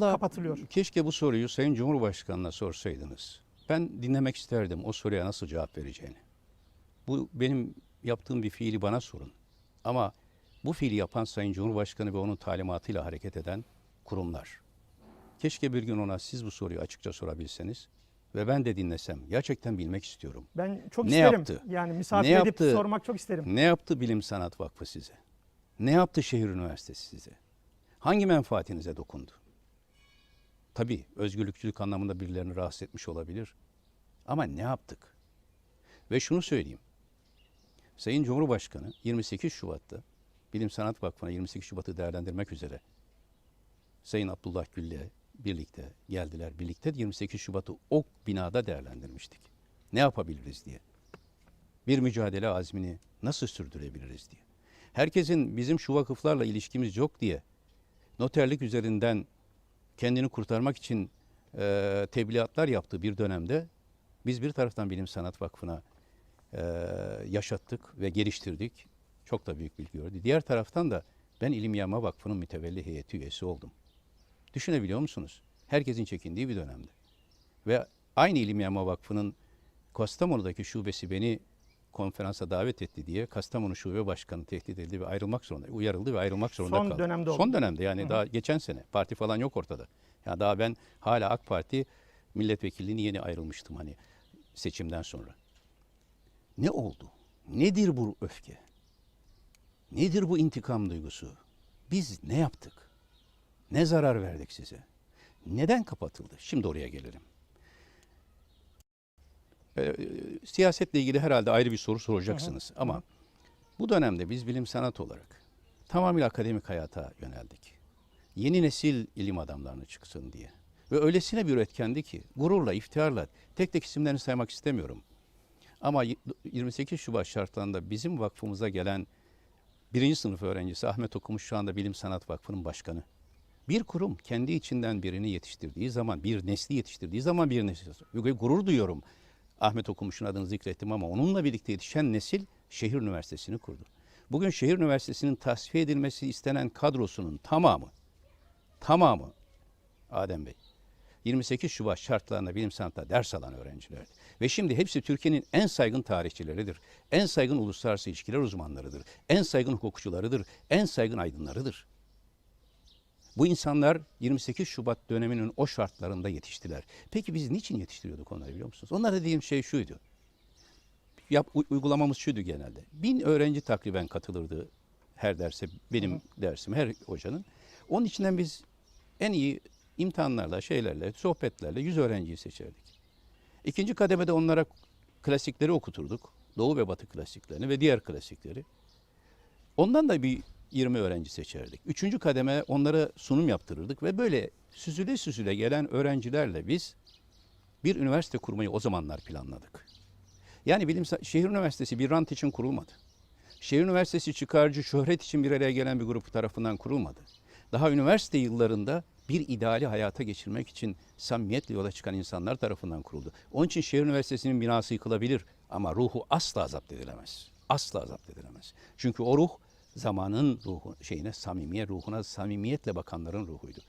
kapatılıyor. Keşke bu soruyu Sayın Cumhurbaşkanı'na sorsaydınız. Ben dinlemek isterdim o soruya nasıl cevap vereceğini. Bu benim yaptığım bir fiili bana sorun. Ama bu fiili yapan Sayın Cumhurbaşkanı ve onun talimatıyla hareket eden kurumlar. Keşke bir gün ona siz bu soruyu açıkça sorabilseniz ve ben de dinlesem. Gerçekten bilmek istiyorum. Ben çok Ne isterim. yaptı? Yani misafir Ne edip yaptı? sormak çok isterim. Ne yaptı Bilim Sanat Vakfı size? Ne yaptı Şehir Üniversitesi size? Hangi menfaatinize dokundu? Tabii özgürlükçülük anlamında birilerini rahatsız etmiş olabilir. Ama ne yaptık? Ve şunu söyleyeyim. Sayın Cumhurbaşkanı 28 Şubat'ta Bilim Sanat Vakfı'na 28 Şubat'ı değerlendirmek üzere Sayın Abdullah Gül'le birlikte geldiler. Birlikte 28 Şubat'ı o binada değerlendirmiştik. Ne yapabiliriz diye bir mücadele azmini nasıl sürdürebiliriz diye. Herkesin bizim şu vakıflarla ilişkimiz yok diye noterlik üzerinden kendini kurtarmak için e, tebliğatlar yaptığı bir dönemde biz bir taraftan Bilim Sanat Vakfı'na e, yaşattık ve geliştirdik. Çok da büyük bilgi gördü. Diğer taraftan da ben İlim Yayma Vakfı'nın mütevelli heyeti üyesi oldum. Düşünebiliyor musunuz? Herkesin çekindiği bir dönemde. Ve aynı İlim Yayma Vakfı'nın Kastamonu'daki şubesi beni konferansa davet etti diye Kastamonu Şube Başkanı tehdit edildi ve ayrılmak zorunda, uyarıldı ve ayrılmak zorunda Son kaldı. dönemde oldu. Son dönemde yani daha geçen sene. Parti falan yok ortada. Ya daha ben hala AK Parti milletvekilliğini yeni ayrılmıştım hani seçimden sonra. Ne oldu? Nedir bu öfke? Nedir bu intikam duygusu? Biz ne yaptık? Ne zarar verdik size? Neden kapatıldı? Şimdi oraya gelelim. Ee, siyasetle ilgili herhalde ayrı bir soru soracaksınız. Ama bu dönemde biz bilim sanat olarak tamamıyla akademik hayata yöneldik. Yeni nesil ilim adamlarını çıksın diye. Ve öylesine bir üretkendi ki gururla, iftiharla tek tek isimlerini saymak istemiyorum. Ama y- 28 Şubat şartlarında bizim vakfımıza gelen birinci sınıf öğrencisi Ahmet Okumuş şu anda Bilim Sanat Vakfı'nın başkanı. Bir kurum kendi içinden birini yetiştirdiği zaman, bir nesli yetiştirdiği zaman bir nesil. Ve Gurur duyuyorum. Ahmet Okumuş'un adını zikrettim ama onunla birlikte yetişen nesil şehir üniversitesini kurdu. Bugün şehir üniversitesinin tasfiye edilmesi istenen kadrosunun tamamı, tamamı Adem Bey, 28 Şubat şartlarında bilim sanatta ders alan öğrencilerdi. Ve şimdi hepsi Türkiye'nin en saygın tarihçileridir. En saygın uluslararası ilişkiler uzmanlarıdır. En saygın hukukçularıdır. En saygın aydınlarıdır. Bu insanlar 28 Şubat döneminin o şartlarında yetiştiler. Peki biz niçin yetiştiriyorduk onları biliyor musunuz? Onlara dediğim şey şuydu. Yap, uygulamamız şuydu genelde. Bin öğrenci takriben katılırdı her derse, benim dersim, her hocanın. Onun içinden biz en iyi imtihanlarla, şeylerle, sohbetlerle 100 öğrenciyi seçerdik. İkinci kademede onlara klasikleri okuturduk. Doğu ve Batı klasiklerini ve diğer klasikleri. Ondan da bir 20 öğrenci seçerdik. Üçüncü kademe onlara sunum yaptırırdık ve böyle süzüle süzüle gelen öğrencilerle biz bir üniversite kurmayı o zamanlar planladık. Yani bilim şehir üniversitesi bir rant için kurulmadı. Şehir üniversitesi çıkarcı şöhret için bir araya gelen bir grup tarafından kurulmadı. Daha üniversite yıllarında bir ideali hayata geçirmek için samimiyetle yola çıkan insanlar tarafından kuruldu. Onun için şehir üniversitesinin binası yıkılabilir ama ruhu asla zapt edilemez. Asla zapt edilemez. Çünkü o ruh zamanın ruhu şeyine samimiye ruhuna samimiyetle bakanların ruhuydu.